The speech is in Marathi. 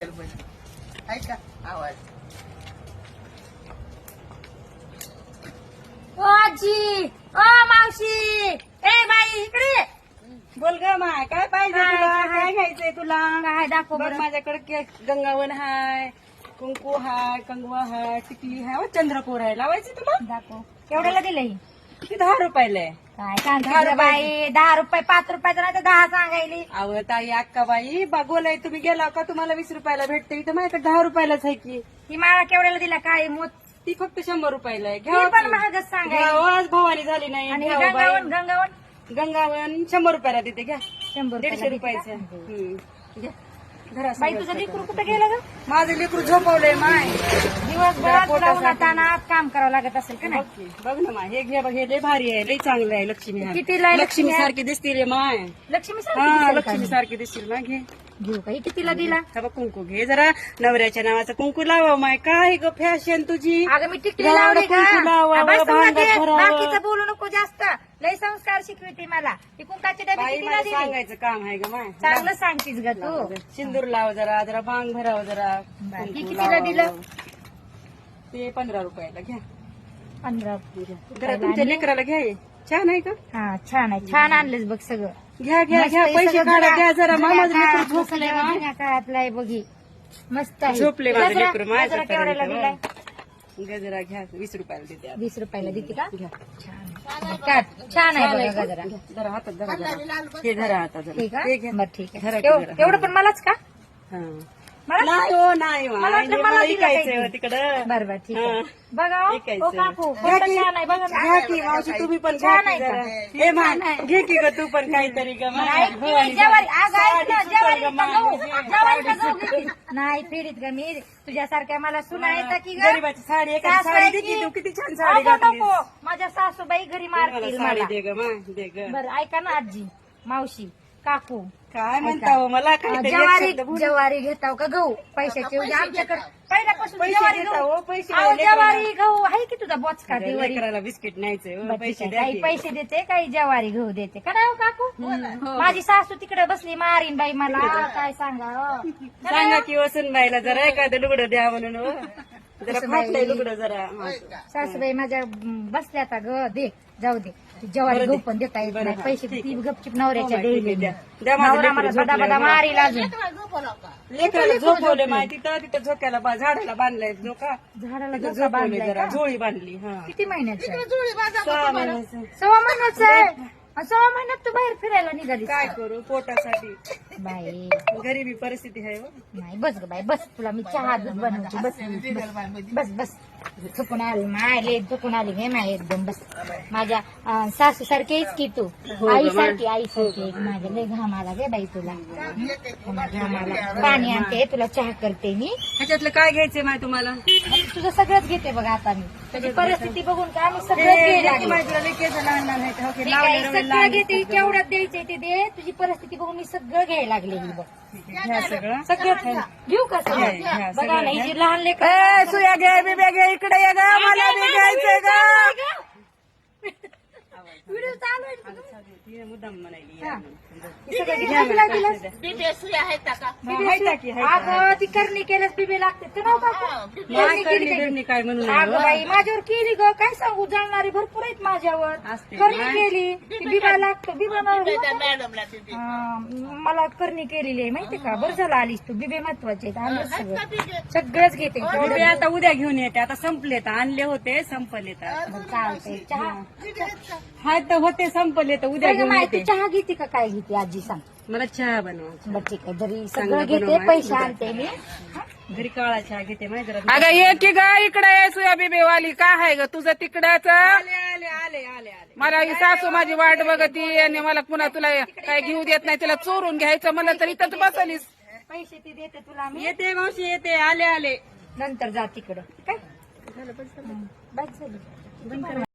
ऐका आवाज. ओ आजी ओ मावशी ए बाई इकडे. बोल ग माय काय पाहिजे काय, तुला? काय? काय घ्यायचंय तुला? काय दाखव बघ बरं. माझ्याकडे के- गंगावन हाय कुंकू हाय कंगवा हाय टिकली हाय व चंद्रकोर आहे लावायची तुला? दाखव. केवढ्याला दिलं किती दहा रुपयाला आहे? काय दहा सांगते. बाई? दहा रुपये पाच रुपयाचं नाही तर दहा सांगायली. अव ताई अक्का बाई बागोलाय तुम्ही गेला का? तुम्हाला वीस रुपयाला भेटते. इथं माझ्याकडे दहा रुपयालाच आहे की. ही माळा केवढ्याला दिला? काय मोत? ती फक्त शंभर रुपयाला आहे. ही घ्यावं पण की. महागच सांगायली. घ्यावं, आज भवानी झाली नाही. आणि हे घ्यावं बाई. गंगावन गंगावन गंगावन शंभर रुपयाला देते घ्या. शंभर दीडशे रुपयाचं? हम्म. घ्या. बाई तुझं. लेकरू कुठं गेलं ग? माझं लेकरू झोपवलंय माय. दिवसभरात. उन्हातानात काम करावं लागत असेल का नाही? बघ ना माय. हे घे बघ हे लय भारी आहे लय चांगलं आहे लक्ष्मी हार. कितीला आहे लक्ष्मी? सारखी दिसतील रे माय. लक्ष्मी हा लक्ष्मी सारखी दिसतील ना घे. घेऊ का ही कितीला दिला? हा बघ कुंकू घे जरा. नवऱ्याच्या नावाचं कुंकू लावा माय. काय ग फॅशन तुझी? अगं मी टिकली लावली का कुंकू लावावं, बस तुला भांड्यात ते भरावं. बाकीचं बोलू नको जास्त. लय संस्कार शिकविते मला. ती कुंकाची डबी बाई कितीला मला दिली? सांगायचं काम आहे ग माय. चांगलं सांगतीस ग तू. सिंदूर लाव जरा जरा भांग भराव जरा. कुंकू ही कितीला. दिलं? ते पंधरा रुपयाला घ्या. पंधरा जरा तुमच्या लेकराला घ्या हे. छान आहे का? हा छान आहे. छान आणलंच बघ सगळं. घ्या घ्या मस्त घ्या. आहे, पैसे सगळं. काढा जुन्या- घ्या जरा. जुन्या मामाचं लेकरू काळातलं झोपले सगळं ना जुन्या काळातलं आहे बघी मस्त आहे. झोपले माझं लेकरू माझ्या गजरा केवढ्याला दिलाय? गजरा घया वीस रुपया देते आता. वीस रुपयाला देते का? घ्या. छान काय छान आहे बघा गजरा जरा. हातात धरा जरा. हे धरा हातात जरा. ठीक है आहे घ्या. बरं ठीक है आहे पा तेवढं पण मलाच का? हा. मला नाही हो नाही मला. वाटलं हे मला मला दिलं ऐकायचंय काही. हो तिकडं बरं बरं ठीक आहे हा. बघा हो. ऐकायचं. ओ काकू घ्या एवढं की. छान आहे बघा ना. घ्या की मावशी तुम्ही पण घ्या छान की आहे जरा का? हे मा घे की ग तू पण काहीतरी ग मा. नाही, जेवारी ना, साडी जेवारी सुतर ग का मा. गहू? जेवारी का साडी गहू सुतर. घेते? नाही फेडीत ग मी तुझ्यासारख्या मला सुना येतं की ग गरीबाची साडी एखादी साडी दे की तू किती छान साडी नको, घातलीस. नको. माझ्या सासूबाई घरी मला मारतील साडी मला दे ग मा दे ग बरं ऐका ना आजी मावशी काकू काय म्हणता हो मला काहीतरी एक जवारी शब्द बोल. जवारी घेताव का गहू पैशाचे म्हणजे आमच्याकडे पहिल्यापासून पैसे जवारी गहू हो, पैसे अहो, लेकराला. जवारी गहू आहे की तुझा बोचका अरे, दिवाळी लेकराला बिस्किट न्यायचंय हो, पैसे आहे. द्या काही की. पैसे देते काही जवारी गहू देते का नाही हो काकू माझी सासू तिकडे बसली मारीन बाई मला काय सांगा हो. सांगा की वसून बाईला जरा एखादं लुगडं द्या म्हणून हो. जरा वसुबाई. फाटलंय लुगडं जरा हा. सासूबाई माझ्या बसल्या आता ग दे जाऊ दे ती जवारी बरं गहू दे. पण देता येत बरं, नाही हा, पैसे ती. गपचिप नवऱ्याच्या हो, ठीक आहे, द्या. नवरा मला लेकरू बदा बदा झोपलंय, मारील अजून लेकराला झोपवले माय तिथं तिथं झोक्याला बा- झाडाला बांधलाय झोका झाडाला तिथं झोका झोपवले बांधलाय जरा का? झोळी बांधली हा किती महिन्याचं आहे? सहा महिन्याचं. सव्वा महिन्याचं आहे सव्वा महिन्यात तू बाहेर फिरायला निघाली काय करू? पोटासाठी. बाई. गरीबी परिस्थिती आहे हो. नाही बस ग बाई बस. तुला मी चहा दूध बनवते बस बस बस. चुकून आली मायले चुकून आली हे माय एकदम बस. माझ्या सासू सारखीच की तू? हो आई सारखी आई सारखी माझ्या लय घाम आला गे बाई तुला. हं? घाम आला पाणी आणते तुला चहा करते मी. ह्याच्यातलं काय घ्यायचंय माय तुम्हाला? तुझं सगळंच घेते बघा आता मी. तुझी परिस्थिती बघून का आम्ही सगळंच हे. हो मी काय वेळ सगळं घेते. केवढ्यात द्यायचंय ते दे. तुझी परिस्थिती बघून मी सगळं घ्यायला लागले ही बघ. घ्या सगळं? सगळं घेऊ का सगळं? घ्या, बघा सगळं ना ही घ्या. जी लहान लेकर ए सुया घे बिब्या घे इकडे ये ग. मला बी घ्यायचंय ग व्हिडिओ चालू आहे ना तुझा? तिने मुद्दाम म्हणायली हा. या. हे सगळं घ्या किती मला लागेल? पैसे द्या. बिबी हा. अगं ती करणी केल्यास बिबी लागते. तर नव्हता काय अगं हो. बाई माझ्यावर केली ग. काय सांगू जाणणारी भरपूर आहेत माझ्यावर. करणी. केली बिबा लागतो. बिबा हा, मला करणी केलेली आहे माहिती का? बरं झालं आलीस तू. बिबे महत्त्वाचे सगळंच घेते. बिबे आता उद्या घेऊन येते. आता संपले तर आणले होते संपले तर चहा? हाय तर होते संपले तर उद्या घेऊन माय, तू येते चहा घेते का? काय घेते? आजी सांग. मला चहा बनवा बरं ठीक आहे. चांगलं सगळं घेते बनव, पैसे. आणते मी. घरी काळा चहा घेते माहिती जरा. अगं ये की ग इकडे ये सुया बिबेवाली. काय आहे ग तुझं तिकडच? आले आले आले आले आले. मला ही सासू माझी वाट बघती आणि मला पुन्हा तुला काय घेऊ देत नाही तिला चोरून घ्यायचं म्हणलं तर इथंच बसलीस. पैसे ते देते तुला मी. येते मावशी येते. आले आले. नंतर जा तिकडं. काय? बस झालं.